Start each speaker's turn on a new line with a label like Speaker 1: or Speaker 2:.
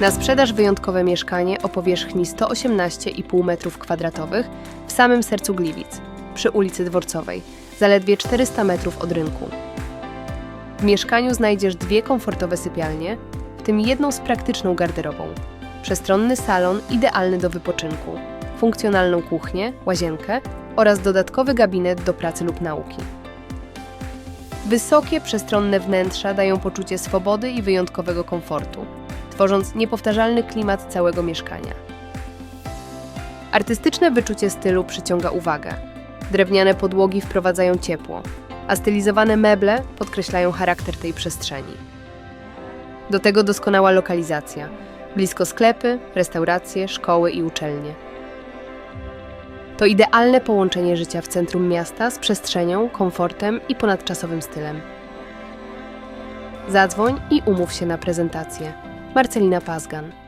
Speaker 1: Na sprzedaż wyjątkowe mieszkanie o powierzchni 118,5 m2 w samym sercu Gliwic, przy ulicy Dworcowej, zaledwie 400 metrów od rynku. W mieszkaniu znajdziesz dwie komfortowe sypialnie, w tym jedną z praktyczną garderobą, przestronny salon idealny do wypoczynku, funkcjonalną kuchnię, łazienkę oraz dodatkowy gabinet do pracy lub nauki. Wysokie, przestronne wnętrza dają poczucie swobody i wyjątkowego komfortu, tworząc niepowtarzalny klimat całego mieszkania. Artystyczne wyczucie stylu przyciąga uwagę. Drewniane podłogi wprowadzają ciepło, a stylizowane meble podkreślają charakter tej przestrzeni. Do tego doskonała lokalizacja. Blisko sklepy, restauracje, szkoły i uczelnie. To idealne połączenie życia w centrum miasta z przestrzenią, komfortem i ponadczasowym stylem. Zadzwoń i umów się na prezentację. Marcelina Pazgan.